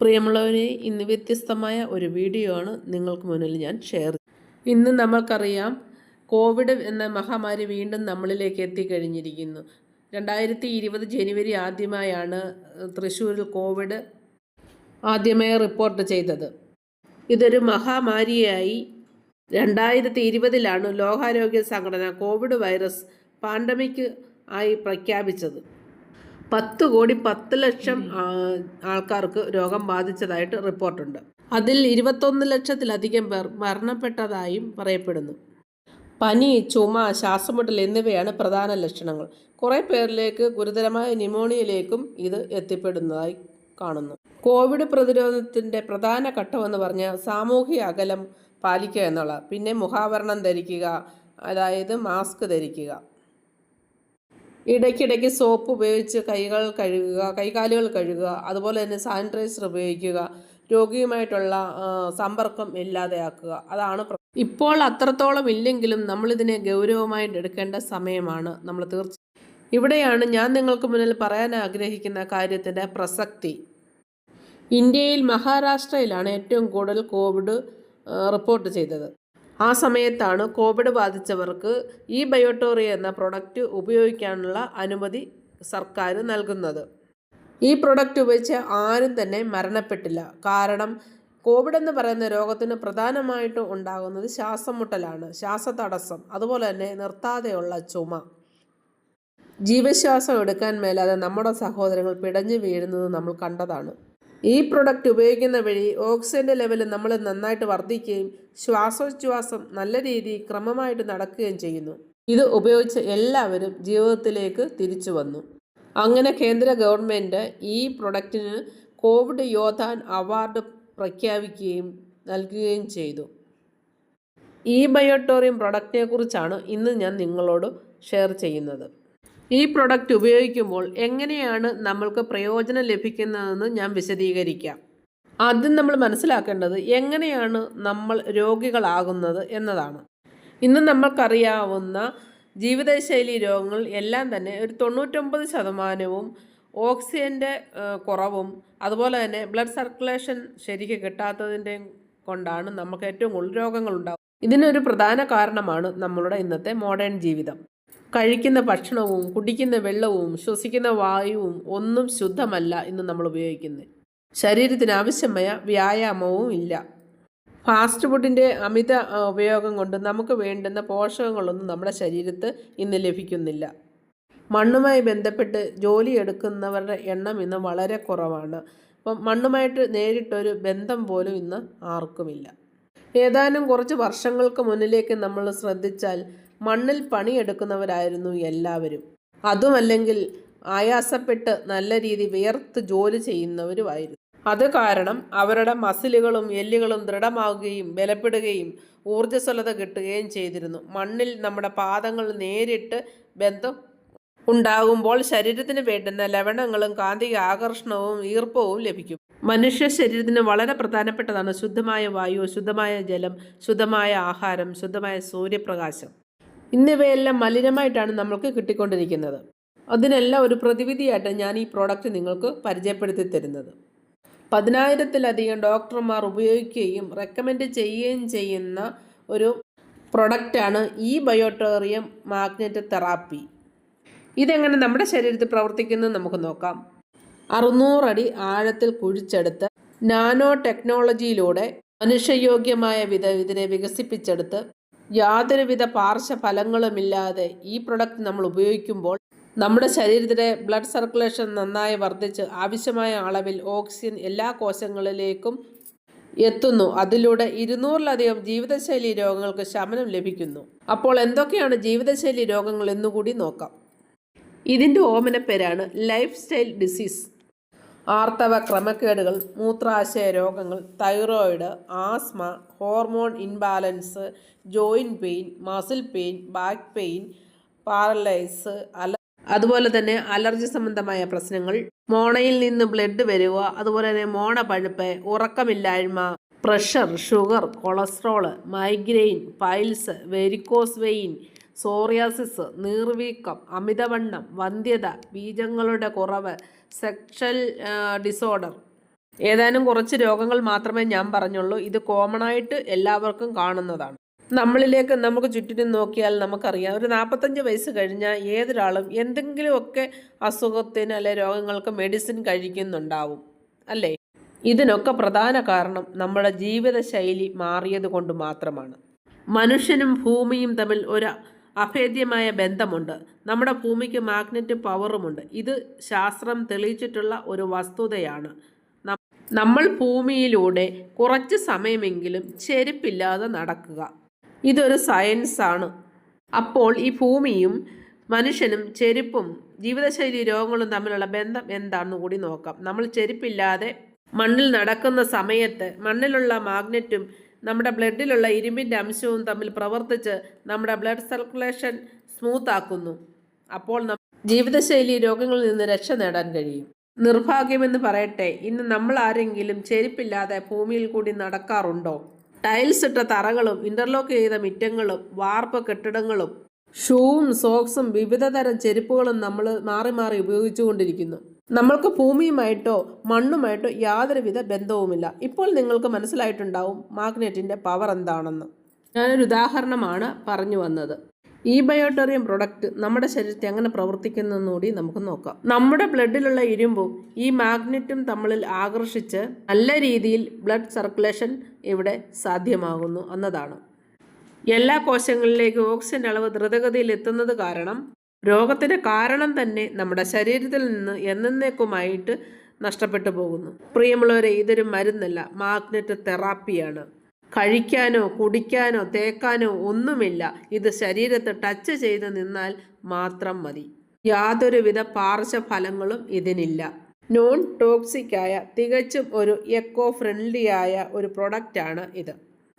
പ്രിയമുള്ളവരെ ഇന്ന് വ്യത്യസ്തമായ ഒരു വീഡിയോ ആണ് നിങ്ങൾക്ക് മുന്നിൽ ഞാൻ ഷെയർ ഇന്ന് നമ്മൾക്കറിയാം കോവിഡ് എന്ന മഹാമാരി വീണ്ടും നമ്മളിലേക്ക് എത്തിക്കഴിഞ്ഞിരിക്കുന്നു. രണ്ടായിരത്തി ഇരുപത് ജനുവരി ആദ്യമായാണ് തൃശ്ശൂരിൽ കോവിഡ് ആദ്യമായി റിപ്പോർട്ട് ചെയ്തത്. ഇതൊരു മഹാമാരിയായി രണ്ടായിരത്തി ഇരുപതിലാണ് ലോകാരോഗ്യ സംഘടന കോവിഡ് വൈറസ് പാൻഡമിക് ആയി പ്രഖ്യാപിച്ചത് പത്ത് കോടി പത്ത് ലക്ഷം ആൾക്കാർക്ക് രോഗം ബാധിച്ചതായിട്ട് റിപ്പോർട്ടുണ്ട്. അതിൽ ഇരുപത്തൊന്ന് ലക്ഷത്തിലധികം പേർ മരണപ്പെട്ടതായും പറയപ്പെടുന്നു. പനി ചുമ ശ്വാസമുട്ടൽ എന്നിവയാണ് പ്രധാന ലക്ഷണങ്ങൾ. കുറേ പേരിലേക്ക് ഗുരുതരമായ ന്യൂമോണിയയിലേക്കും ഇത് എത്തിപ്പെടുന്നതായി കാണുന്നു. കോവിഡ് പ്രതിരോധത്തിന്റെ പ്രധാന ഘട്ടമെന്ന് പറഞ്ഞാൽ സാമൂഹിക അകലം പാലിക്കുക എന്നുള്ള പിന്നെ മുഖാവരണം ധരിക്കുക അതായത് മാസ്ക് ധരിക്കുക. ഇടയ്ക്കിടയ്ക്ക് സോപ്പ് ഉപയോഗിച്ച് കൈകൾ കഴുകുക കൈകാലുകൾ കഴുകുക അതുപോലെ തന്നെ സാനിറ്റൈസർ ഉപയോഗിക്കുക രോഗിയുമായിട്ടുള്ള സമ്പർക്കം ഇല്ലാതെയാക്കുക. അതാണ് ഇപ്പോൾ അത്രത്തോളം ഇല്ലെങ്കിലും നമ്മളിതിനെ ഗൗരവമായിട്ട് എടുക്കേണ്ട സമയമാണ്. നമ്മൾ തീർച്ച ഇവിടെയാണ് ഞാൻ നിങ്ങൾക്ക് മുന്നിൽ പറയാൻ ആഗ്രഹിക്കുന്ന കാര്യത്തിന്റെ പ്രസക്തി. ഇന്ത്യയിൽ മഹാരാഷ്ട്രയിലാണ് ഏറ്റവും കൂടുതൽ കോവിഡ് റിപ്പോർട്ട് ചെയ്തത്. ആ സമയത്താണ് കോവിഡ് ബാധിച്ചവർക്ക് ഈ ബയോട്ടോറി എന്ന പ്രൊഡക്റ്റ് ഉപയോഗിക്കാനുള്ള അനുമതി സർക്കാർ നൽകുന്നത്. ഈ പ്രൊഡക്റ്റ് ഉപയോഗിച്ച് ആരും തന്നെ മരണപ്പെട്ടില്ല. കാരണം കോവിഡ് എന്ന് പറയുന്ന രോഗത്തിന് പ്രധാനമായിട്ടും ഉണ്ടാകുന്നത് ശ്വാസം മുട്ടലാണ് ശ്വാസതടസ്സം അതുപോലെ തന്നെ നിർത്താതെയുള്ള ചുമ. ജീവശ്വാസം എടുക്കാൻ മേലാതെ നമ്മുടെ സഹോദരങ്ങൾ പിടഞ്ഞു വീഴുന്നത് നമ്മൾ കണ്ടതാണ്. ഈ പ്രൊഡക്റ്റ് ഉപയോഗിക്കുന്ന വഴി ഓക്സിജന്റെ ലെവൽ നമ്മൾ നന്നായിട്ട് വർദ്ധിക്കുകയും ശ്വാസോച്ഛ്വാസം നല്ല രീതിയിൽ ക്രമമായിട്ട് നടക്കുകയും ചെയ്യുന്നു. ഇത് ഉപയോഗിച്ച് എല്ലാവരും ജീവിതത്തിലേക്ക് തിരിച്ചു വന്നു. അങ്ങനെ കേന്ദ്ര ഗവൺമെന്റ് ഈ പ്രൊഡക്റ്റിന് കോവിഡ് യോദ്ധാൻ അവാർഡ് പ്രഖ്യാപിക്കുകയും നൽകുകയും ചെയ്തു. ഈ ബയോട്ടോറിയം പ്രൊഡക്റ്റിനെ കുറിച്ചാണ് ഇന്ന് ഞാൻ നിങ്ങളോട് ഷെയർ ചെയ്യുന്നത്. ഈ പ്രൊഡക്റ്റ് ഉപയോഗിക്കുമ്പോൾ എങ്ങനെയാണ് നമ്മൾക്ക് പ്രയോജനം ലഭിക്കുന്നതെന്ന് ഞാൻ വിശദീകരിക്കാം. ആദ്യം നമ്മൾ മനസ്സിലാക്കേണ്ടത് എങ്ങനെയാണ് നമ്മൾ രോഗികളാകുന്നത് എന്നതാണ്. ഇന്ന് നമ്മൾക്കറിയാവുന്ന ജീവിതശൈലി രോഗങ്ങൾ എല്ലാം തന്നെ ഒരു തൊണ്ണൂറ്റൊമ്പത് ശതമാനവും ഓക്സിജന്റെ കുറവും അതുപോലെ തന്നെ ബ്ലഡ് സർക്കുലേഷൻ ശരിക്ക് കിട്ടാത്തതിന്റെ കൊണ്ടാണ് നമുക്ക് ഏറ്റവും കൂടുതൽ രോഗങ്ങൾ ഉണ്ടാകും ഇതിനൊരു പ്രധാന കാരണമാണ് നമ്മളുടെ ഇന്നത്തെ മോഡേൺ ജീവിതം. കഴിക്കുന്ന ഭക്ഷണവും കുടിക്കുന്ന വെള്ളവും ശ്വസിക്കുന്ന വായുവും ഒന്നും ശുദ്ധമല്ല ഇന്ന് നമ്മൾ ഉപയോഗിക്കുന്നത് ശരീരത്തിന് ആവശ്യമായ വ്യായാമവും ഇല്ല. ഫാസ്റ്റ് ഫുഡിന്റെ അമിത ഉപയോഗം കൊണ്ട് നമുക്ക് വേണ്ടുന്ന പോഷകങ്ങളൊന്നും നമ്മുടെ ശരീരത്ത് ഇന്ന് ലഭിക്കുന്നില്ല. മണ്ണുമായി ബന്ധപ്പെട്ട് ജോലി എടുക്കുന്നവരുടെ എണ്ണം ഇന്ന് വളരെ കുറവാണ്. അപ്പം മണ്ണുമായിട്ട് നേരിട്ടൊരു ബന്ധം പോലും ഇന്ന് ആർക്കുമില്ല. ഏതാനും കുറച്ച് വർഷങ്ങൾക്ക് മുന്നിലേക്ക് നമ്മൾ ശ്രദ്ധിച്ചാൽ മണ്ണിൽ പണിയെടുക്കുന്നവരായിരുന്നു എല്ലാവരും. അതുമല്ലെങ്കിൽ ആയാസപ്പെട്ട് നല്ല രീതി വിയർത്ത് ജോലി ചെയ്യുന്നവരുമായിരുന്നു. അത് കാരണം അവരുടെ മസിലുകളും എല്ലുകളും ദൃഢമാവുകയും ബലപ്പെടുകയും ഊർജസ്വലത കിട്ടുകയും ചെയ്തിരുന്നു. മണ്ണിൽ നമ്മുടെ പാദങ്ങൾ നേരിട്ട് ബന്ധം ഉണ്ടാകുമ്പോൾ ശരീരത്തിന് വേണ്ടുന്ന ലവണങ്ങളും കാന്തിക ആകർഷണവും ഈർപ്പവും ലഭിക്കും. മനുഷ്യ ശരീരത്തിന് വളരെ പ്രധാനപ്പെട്ടതാണ് ശുദ്ധമായ വായു ശുദ്ധമായ ജലം ശുദ്ധമായ ആഹാരം ശുദ്ധമായ സൂര്യപ്രകാശം. എന്നിവയെല്ലാം മലിനമായിട്ടാണ് നമ്മൾക്ക് കിട്ടിക്കൊണ്ടിരിക്കുന്നത്. അതിനെല്ലാം ഒരു പ്രതിവിധിയായിട്ട് ഞാൻ ഈ പ്രോഡക്റ്റ് നിങ്ങൾക്ക് പരിചയപ്പെടുത്തി തരുന്നത്. പതിനായിരത്തിലധികം ഡോക്ടർമാർ ഉപയോഗിക്കുകയും റെക്കമെൻഡ് ചെയ്യുകയും ചെയ്യുന്ന ഒരു പ്രൊഡക്റ്റാണ് ഈ ബയോട്ടോറിയം മാഗ്നറ്റ് തെറാപ്പി. ഇതെങ്ങനെ നമ്മുടെ ശരീരത്തിൽ പ്രവർത്തിക്കുന്നു നമുക്ക് നോക്കാം. അറുന്നൂറടി ആഴത്തിൽ കുഴിച്ചെടുത്ത് നാനോ ടെക്നോളജിയിലൂടെ മനുഷ്യയോഗ്യമായ വിധ ഇതിനെ വികസിപ്പിച്ചെടുത്ത് യാതൊരുവിധ പാർശ്വഫലങ്ങളുമില്ലാതെ ഈ പ്രൊഡക്റ്റ് നമ്മൾ ഉപയോഗിക്കുമ്പോൾ നമ്മുടെ ശരീരത്തിലെ ബ്ലഡ് സർക്കുലേഷൻ നന്നായി വർദ്ധിച്ച് ആവശ്യമായ അളവിൽ ഓക്സിജൻ എല്ലാ കോശങ്ങളിലേക്കും എത്തുന്നു. അതിലൂടെ ഇരുന്നൂറിലധികം ജീവിതശൈലി രോഗങ്ങൾക്ക് ശമനം ലഭിക്കുന്നു. അപ്പോൾ എന്തൊക്കെയാണ് ജീവിതശൈലി രോഗങ്ങൾ എന്നുകൂടി നോക്കാം. ഇതിന്റെ ഓമനപ്പേരാണ് ലൈഫ് സ്റ്റൈൽ ഡിസീസ്. ആർത്തവ ക്രമക്കേടുകൾ മൂത്രാശയ രോഗങ്ങൾ thyroid asthma hormone imbalance joint pain muscle pain back pain paralyse അല അതുപോലെ തന്നെ അലർജി സംബന്ധമായ പ്രശ്നങ്ങൾ മോണയിൽ നിന്ന് ബ്ലഡ് വരിക അതുപോലെ തന്നെ മോണ പഴുപ്പ് ഉറക്കമില്ലായ്മ pressure sugar cholesterol migraine piles varicose vein psoriasis നീർവീക്കം അമിതവണ്ണം വന്ധ്യത ബീജങ്ങളുടെ കുറവ് സെക്ഷൽ ഡിസോർഡർ. ഏതാനും കുറച്ച് രോഗങ്ങൾ മാത്രമേ ഞാൻ പറഞ്ഞുള്ളൂ. ഇത് കോമൺ ആയിട്ട് എല്ലാവർക്കും കാണുന്നതാണ്. നമ്മളിലേക്ക് നമുക്ക് ചുറ്റിനും നോക്കിയാൽ നമുക്കറിയാം. ഒരു നാൽപ്പത്തഞ്ച് വയസ്സ് കഴിഞ്ഞാൽ ഏതൊരാളും എന്തെങ്കിലുമൊക്കെ അസുഖത്തിന് അല്ലെ രോഗങ്ങൾക്ക് മെഡിസിൻ കഴിക്കുന്നുണ്ടാവും. അല്ലേ? ഇതിനൊക്കെ പ്രധാന കാരണം നമ്മുടെ ജീവിതശൈലി മാറിയത് കൊണ്ട് മാത്രമാണ്. മനുഷ്യനും ഭൂമിയും തമ്മിൽ ഒരു അഭേദ്യമായ ബന്ധമുണ്ട്. നമ്മുടെ ഭൂമിക്ക് മാഗ്നറ്റ് പവറുമുണ്ട്. ഇത് ശാസ്ത്രം തെളിയിച്ചിട്ടുള്ള ഒരു വസ്തുതയാണ്. നമ്മൾ ഭൂമിയിലൂടെ കുറച്ച് സമയമെങ്കിലും ചെരുപ്പില്ലാതെ നടക്കുക. ഇതൊരു സയൻസാണ്. അപ്പോൾ ഈ ഭൂമിയും മനുഷ്യനും ചെരുപ്പും ജീവിതശൈലി രോഗങ്ങളും തമ്മിലുള്ള ബന്ധം എന്താണെന്ന് കൂടി നോക്കാം. നമ്മൾ ചെരുപ്പില്ലാതെ മണ്ണിൽ നടക്കുന്ന സമയത്ത് മണ്ണിലുള്ള മാഗ്നറ്റും നമ്മുടെ ബ്ലഡിലുള്ള ഇരുമ്പിന്റെ അംശവും തമ്മിൽ പ്രവർത്തിച്ച് നമ്മുടെ ബ്ലഡ് സർക്കുലേഷൻ സ്മൂത്ത് ആക്കുന്നു. അപ്പോൾ ജീവിതശൈലി രോഗങ്ങളിൽ നിന്ന് രക്ഷ നേടാൻ കഴിയും. നിർഭാഗ്യമെന്ന് പറയട്ടെ ഇന്ന് നമ്മൾ ആരെങ്കിലും ചെരുപ്പില്ലാതെ ഭൂമിയിൽ കൂടി നടക്കാറുണ്ടോ? ടൈൽസ് ഇട്ട തറകളും ഇന്റർലോക്ക് ചെയ്ത മിറ്റങ്ങളും വാർപ്പ് കെട്ടിടങ്ങളും ഷൂവും സോക്സും വിവിധ ചെരുപ്പുകളും നമ്മൾ മാറി മാറി ഉപയോഗിച്ചുകൊണ്ടിരിക്കുന്നു. നമ്മൾക്ക് ഭൂമിയുമായിട്ടോ മണ്ണുമായിട്ടോ യാതൊരുവിധ ബന്ധവുമില്ല. ഇപ്പോൾ നിങ്ങൾക്ക് മനസ്സിലായിട്ടുണ്ടാവും മാഗ്നറ്റിന്റെ പവർ എന്താണെന്ന്. ഞാനൊരു ഉദാഹരണമാണ് പറഞ്ഞു വന്നത്. ഈ ബയോട്ടോറിയം പ്രൊഡക്റ്റ് നമ്മുടെ ശരീരത്തെ എങ്ങനെ പ്രവർത്തിക്കുന്നതെന്ന് കൂടി നമുക്ക് നോക്കാം. നമ്മുടെ ബ്ലഡിലുള്ള ഇരുമ്പും ഈ മാഗ്നറ്റും തമ്മിൽ ആകർഷിച്ച് നല്ല രീതിയിൽ ബ്ലഡ് സർക്കുലേഷൻ ഇവിടെ സാധ്യമാകുന്നു എന്നതാണ്. എല്ലാ കോശങ്ങളിലേക്കും ഓക്സിജൻ അളവ് ദ്രുതഗതിയിൽ എത്തുന്നത് കാരണം രോഗത്തിന്റെ കാരണം തന്നെ നമ്മുടെ ശരീരത്തിൽ നിന്ന് എന്നേക്കുമായിട്ട് നഷ്ടപ്പെട്ടു പോകുന്നു. പ്രിയമുള്ളവരെ ഇതൊരു മരുന്നല്ല. മാഗ്നറ്റ് തെറാപ്പിയാണ് കഴിക്കാനോ കുടിക്കാനോ തേക്കാനോ ഒന്നുമില്ല. ഇത് ശരീരത്തെ ടച്ച് ചെയ്ത് നിന്നാൽ മാത്രം മതി. യാതൊരുവിധ പാർശ്വഫലങ്ങളും ഇതിനില്ല. നോൺ ടോക്സിക് ആയ തികച്ചും ഒരു എക്കോ ഫ്രണ്ട്ലി ആയ ഒരു പ്രൊഡക്റ്റാണ് ഇത്.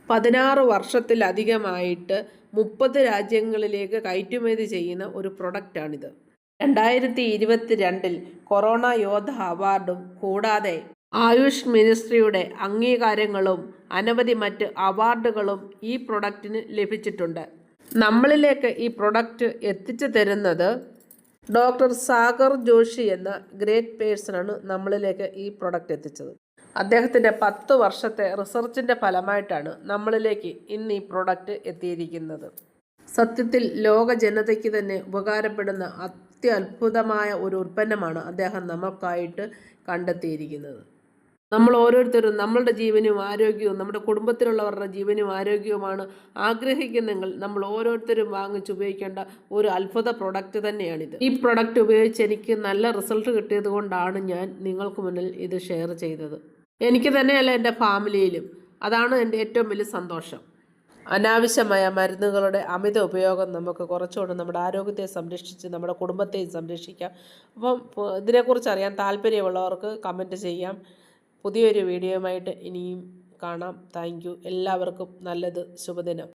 പതിനാറ് വർഷത്തിലധികമായിട്ട് മുപ്പത് രാജ്യങ്ങളിലേക്ക് കയറ്റുമതി ചെയ്യുന്ന ഒരു പ്രൊഡക്റ്റാണിത്. രണ്ടായിരത്തി ഇരുപത്തിരണ്ടിൽ കൊറോണ യോദ്ധ അവാർഡും കൂടാതെ ആയുഷ് മിനിസ്ട്രിയുടെ അംഗീകാരങ്ങളും അനവധി മറ്റ് അവാർഡുകളും ഈ പ്രൊഡക്റ്റിന് ലഭിച്ചിട്ടുണ്ട്. നമ്മളിലേക്ക് ഈ പ്രൊഡക്റ്റ് എത്തിച്ചു തരുന്നത് ഡോക്ടർ സാഗർ ജോഷി എന്ന ഗ്രേറ്റ് പേഴ്സണാണ് നമ്മളിലേക്ക് ഈ പ്രൊഡക്റ്റ് എത്തിച്ചത്. അദ്ദേഹത്തിന്റെ പത്ത് വർഷത്തെ റിസർച്ചിന്റെ ഫലമായിട്ടാണ് നമ്മളിലേക്ക് ഇന്ന് ഈ പ്രോഡക്റ്റ് എത്തിയിരിക്കുന്നത്. സത്യത്തിൽ ലോക ജനതയ്ക്ക് തന്നെ ഉപകാരപ്പെടുന്ന അത്യത്ഭുതമായ ഒരു ഉൽപ്പന്നമാണ് അദ്ദേഹം നമുക്കായിട്ട് കണ്ടെത്തിയിരിക്കുന്നത്. നമ്മൾ ഓരോരുത്തരും നമ്മളുടെ ജീവനും ആരോഗ്യവും നമ്മുടെ കുടുംബത്തിലുള്ളവരുടെ ജീവനും ആരോഗ്യവുമാണ് ആഗ്രഹിക്കുന്നെങ്കിൽ നമ്മൾ ഓരോരുത്തരും വാങ്ങിച്ച് ഉപയോഗിക്കേണ്ട ഒരു അത്ഭുത പ്രൊഡക്റ്റ് തന്നെയാണിത്. ഈ പ്രൊഡക്റ്റ് ഉപയോഗിച്ച് എനിക്ക് നല്ല റിസൾട്ട് കിട്ടിയത് കൊണ്ടാണ് ഞാൻ നിങ്ങൾക്ക് മുന്നിൽ ഇത് ഷെയർ ചെയ്തത്. എനിക്ക് തന്നെയല്ല എന്റെ ഫാമിലിയിലും. അതാണ് എന്റെ ഏറ്റവും വലിയ സന്തോഷം. അനാവശ്യമായ മരുന്നുകളുടെ അമിത ഉപയോഗം നമുക്ക് കുറച്ചുകൊണ്ട് നമ്മുടെ ആരോഗ്യത്തെ സംരക്ഷിച്ച് നമ്മുടെ കുടുംബത്തെയും സംരക്ഷിക്കാം. അപ്പം ഇതിനെക്കുറിച്ച് അറിയാൻ താല്പര്യമുള്ളവർക്ക് കമന്റ് ചെയ്യാം. പുതിയൊരു വീഡിയോയുമായിട്ട് ഇനിയും കാണാം. താങ്ക് എല്ലാവർക്കും നല്ലത്. ശുഭദിനം.